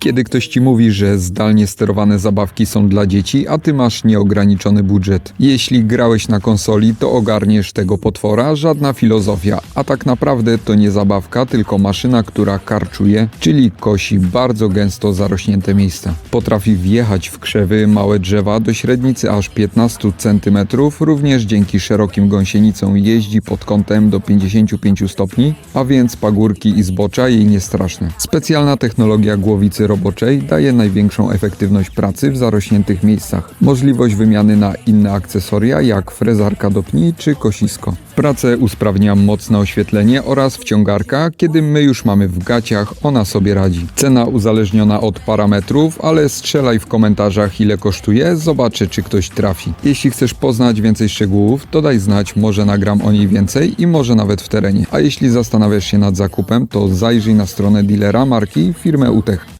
Kiedy ktoś ci mówi, że zdalnie sterowane zabawki są dla dzieci, a ty masz nieograniczony budżet. Jeśli grałeś na konsoli, to ogarniesz tego potwora, żadna filozofia, a tak naprawdę to nie zabawka, tylko maszyna, która karczuje, czyli kosi bardzo gęsto zarośnięte miejsca. Potrafi wjechać w krzewy małe drzewa do średnicy aż 15 cm, również dzięki szerokim gąsienicom jeździ pod kątem do 55 stopni, a więc pagórki i zbocza jej nie straszne. Specjalna technologia głowicy roboczej daje największą efektywność pracy w zarośniętych miejscach. Możliwość wymiany na inne akcesoria jak frezarka do pni czy kosisko. Pracę usprawnia mocne oświetlenie oraz wciągarka, kiedy my już mamy w gaciach, ona sobie radzi. Cena uzależniona od parametrów, ale strzelaj w komentarzach ile kosztuje, zobaczę czy ktoś trafi. Jeśli chcesz poznać więcej szczegółów, to daj znać, może nagram o niej więcej i może nawet w terenie. A jeśli zastanawiasz się nad zakupem, to zajrzyj na stronę dealera marki firmę Utech.